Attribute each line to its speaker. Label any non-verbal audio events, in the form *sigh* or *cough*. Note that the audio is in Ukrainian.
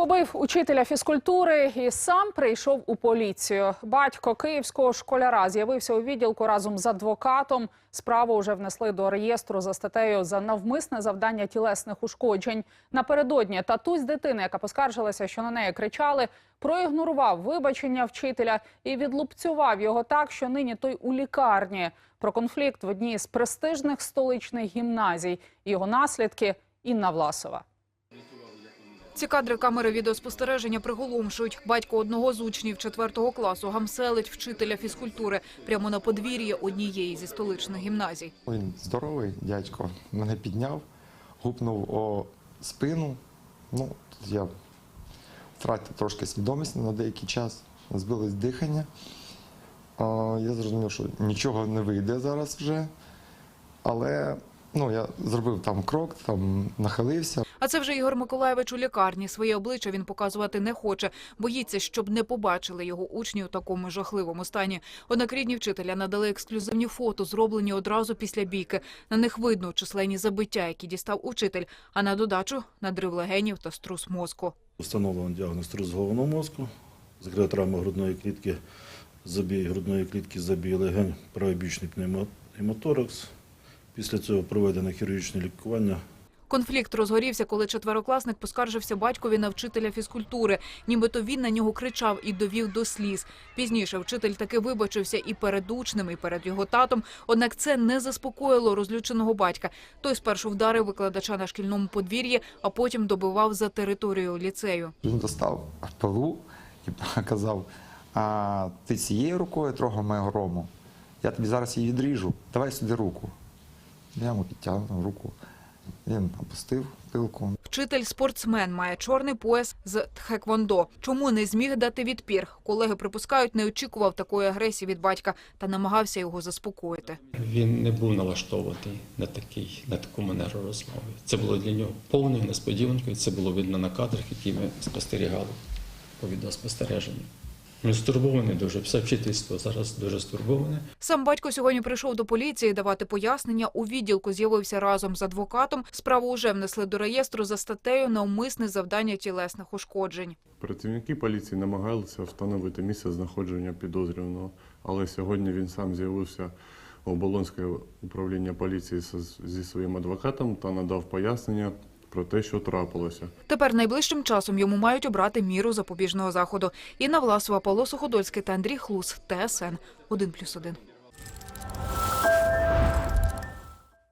Speaker 1: Побив учителя фізкультури і сам прийшов у поліцію. Батько київського школяра з'явився у відділку разом з адвокатом. Справу вже внесли до реєстру за статтею за навмисне завдання тілесних ушкоджень. Напередодні татусь дитини, яка поскаржилася, що на неї кричали, проігнорував вибачення вчителя і відлупцював його так, що нині той у лікарні. Про конфлікт в одній з престижних столичних гімназій його наслідки Інна Власова.
Speaker 2: Ці кадри камери відеоспостереження приголомшують. Батько одного з учнів четвертого класу гамселить вчителя фізкультури прямо на подвір'ї однієї зі столичних гімназій.
Speaker 3: Він здоровий дядько, мене підняв, гупнув о спину. Ну, я втратив трошки свідомість на деякий час, збилось дихання. Я зрозумів, що нічого не вийде зараз вже. Але ну, я зробив там крок, там нахилився.
Speaker 2: А це вже Ігор Миколаєвич у лікарні. Своє обличчя він показувати не хоче. Боїться, щоб не побачили його учні у такому жахливому стані. Однак рідні вчителя надали ексклюзивні фото, зроблені одразу після бійки. На них видно численні забиття, які дістав учитель, а на додачу надрив легенів та струс мозку.
Speaker 4: Встановлено діагноз струс головного мозку, закрита травма грудної клітки, забій грудної клітки, забій легень, правобічний пневмоторакс. Після цього проведено хірургічне лікування.
Speaker 2: Конфлікт розгорівся, коли четверокласник поскаржився батькові на вчителя фізкультури. Нібито він на нього кричав і довів до сліз. Пізніше вчитель таки вибачився і перед учнем, і перед його татом. Однак це не заспокоїло розлюченого батька. Той спершу вдарив викладача на шкільному подвір'ї, а потім добивав за територію ліцею.
Speaker 3: Він достав пилу і *laughs* казав: а ти цією рукою трогав мою грому, я тобі зараз її відріжу, давай сюди руку. Я йому підтягнув руку. Він опустив пилку.
Speaker 2: Вчитель спортсмен має чорний пояс з тхеквондо. Чому не зміг дати відпір? Колеги припускають, не очікував такої агресії від батька та намагався його заспокоїти.
Speaker 5: Він не був налаштований на такий, на таку манеру розмови. Це було для нього повною несподіванкою. Це було видно на кадрах, які ми спостерігали по відеоспостереженню. Він стурбований дуже. Все вчительство зараз дуже стурбоване.
Speaker 2: Сам батько сьогодні прийшов до поліції давати пояснення. У відділку з'явився разом з адвокатом. Справу вже внесли до реєстру за статтею навмисне завдання тілесних ушкоджень.
Speaker 6: Працівники поліції намагалися встановити місце знаходження підозрюваного, але сьогодні він сам з'явився у Оболонське управління поліції з- зі своїм адвокатом та надав пояснення про те, що трапилося.
Speaker 2: Тепер найближчим часом йому мають обрати міру запобіжного заходу. Інна Власова, Павло Суходольський та Андрій Хлус. ТСН 1+,1.